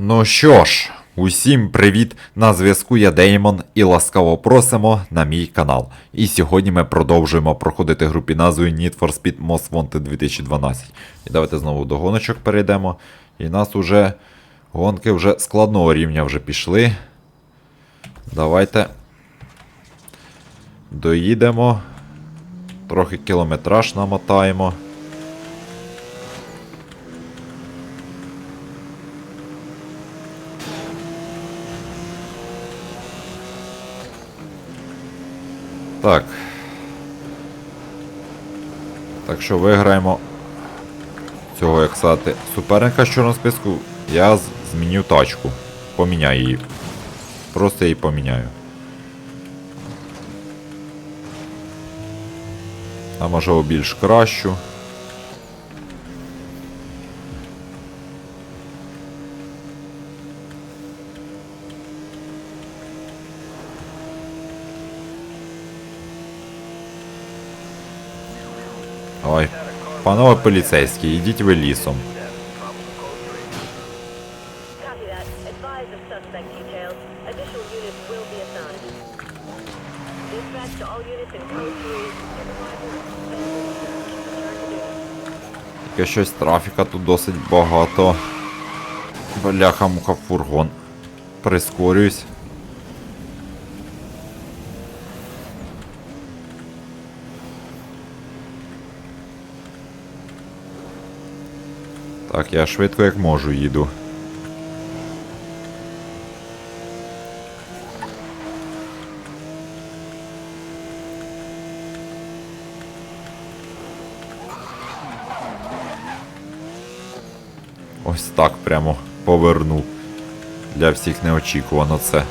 Ну що ж, усім привіт! На зв'язку я Деймон і ласкаво просимо на мій канал. І сьогодні ми продовжуємо проходити гру під назвою Need for Speed Most Wanted 2012. І давайте знову до гоночок перейдемо. І нас уже гонки вже складного рівня вже пішли. Давайте доїдемо. Трохи кілометраж намотаємо. Так. Так що виграємо цього, як сказати, суперника з чорного списку. Я зміню тачку. Поміняю її. Просто її поміняю. А можливо більш кращу. Ой, панове поліцейські, йдіть ви лісом. Copy that. Advise of suspect details. Additional units will be assigned. Dispatch to all units in code 3. Таке щось трафіка тут досить багато. Бляха муха фургон. Прискорююсь. Так, я швидко як можу їду. Ось так прямо повернув. Для всіх неочікувано це.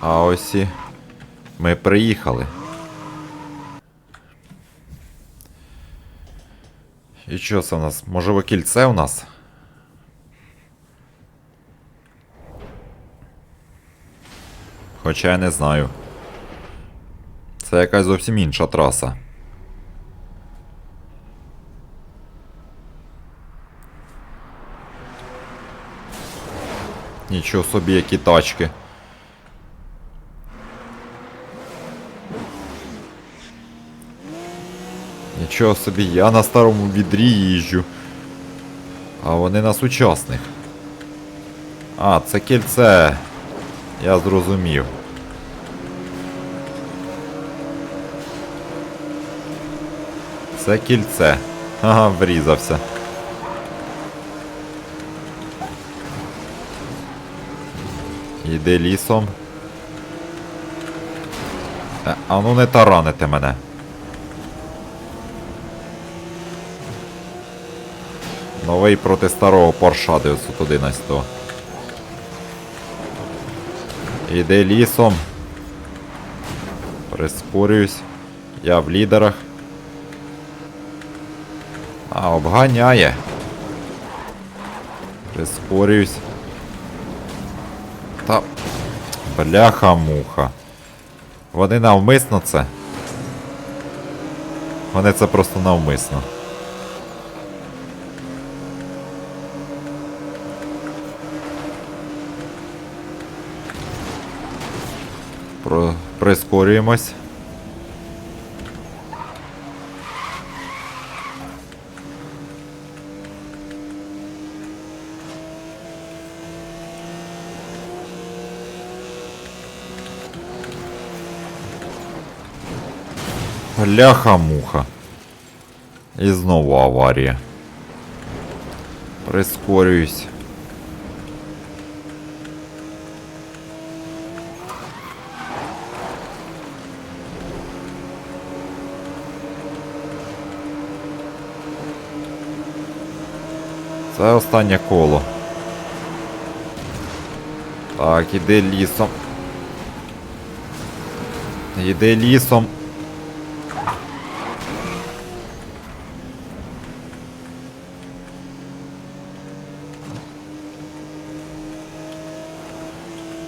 А ось і ми приїхали. І що це у нас? Можливо, кільце у нас? Хоча я не знаю. Це якась зовсім інша траса. Нічого собі, які тачки. Нічого собі, я на старому відрі їжджу. А вони на сучасних. А, це кільце. Я зрозумів. Це кільце. Ага, врізався. Іди лісом. Е, А ну не тараните мене. Новий проти старого Porsche 911. Іди лісом. Прискорююсь. Я в лідерах. А, обганяє. Прискорююсь. Та. Бляха-муха. Вони навмисно це. Вони це просто навмисно. Прискорюємось. Бляха-муха. І знову аварія. Прискорююсь. Це останнє коло. Так, іди лісом. Іди лісом.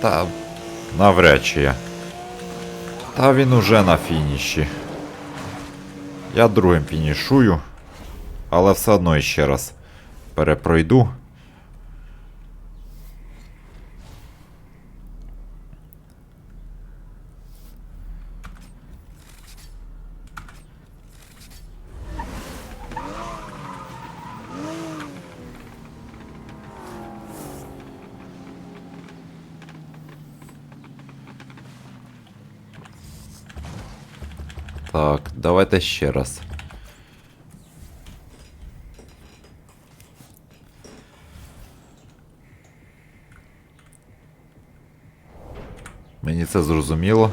Та навряд чи я. Та він уже на фініші. Я другим фінішую, але все одно ще раз перепройду. Так, давайте ще раз. Це зрозуміло.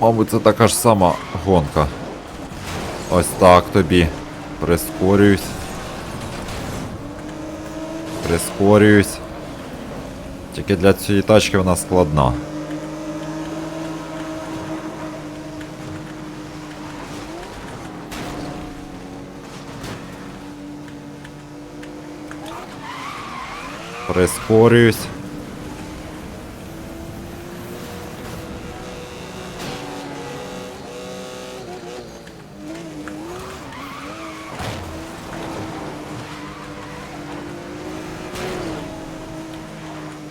Мабуть, це така ж сама гонка. Ось так тобі. Прискорююсь. Прискорююсь. Тільки для цієї тачки вона складна. Прискорююсь.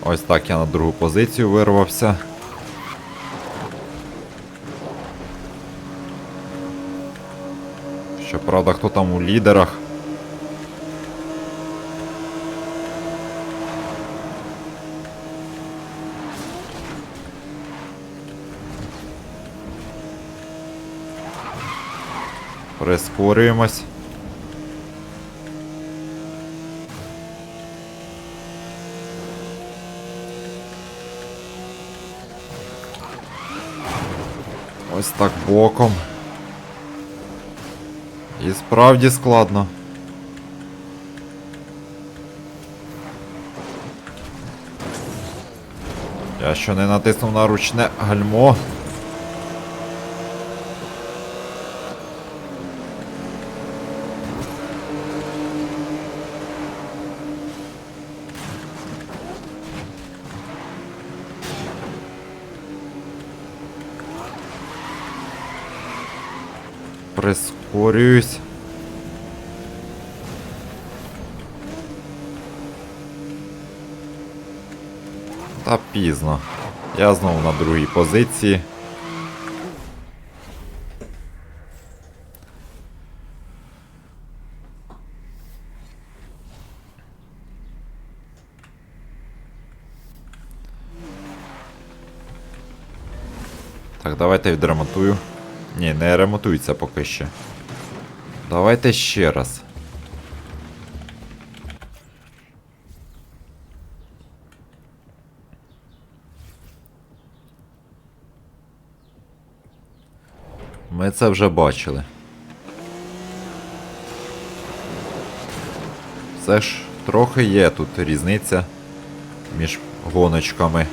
Ось так я на другу позицію вирвався. Щоправда, хто там у лідерах? Прискорюємось. Ось так боком. І справді складно. Я що не натиснув на ручне гальмо. Прискорююсь. Та пізно. Я знову на другій позиції. Так, давайте відремонтую. Ні, не ремонтується поки що. Давайте ще раз. Ми це вже бачили. Все ж трохи є тут різниця між гоночками.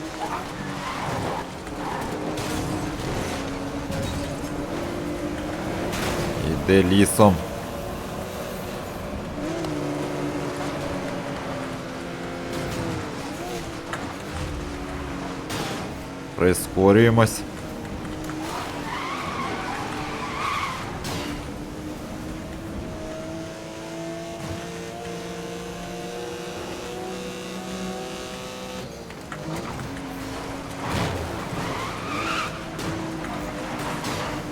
Іде лісом. Прискорюємось.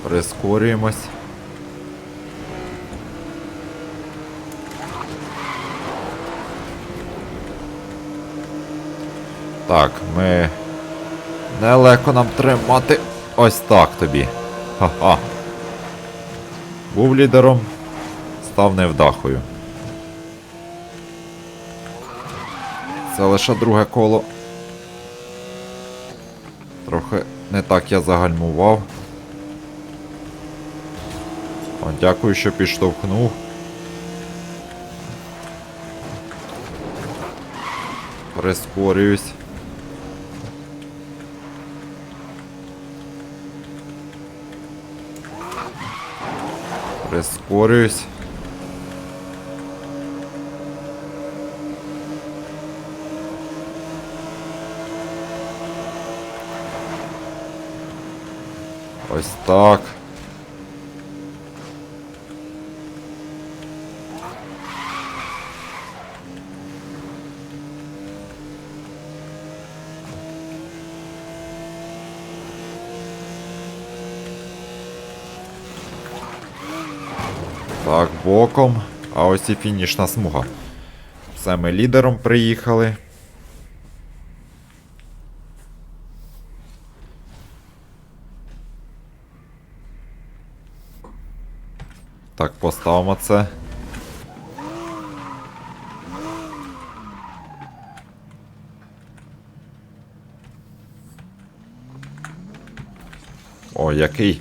Прискорюємось. Так, ми. Нелегко нам тримати. Ось так тобі. Ха-ха. Був лідером, став невдахою. Це лише друге коло. Трохи не так я загальмував. О, Дякую, що підштовхнув. Прискорююсь. Прискорююсь. Ось так. Так, боком. А ось і фінішна смуга. Все ми лідером приїхали. Так, поставимо це. О, який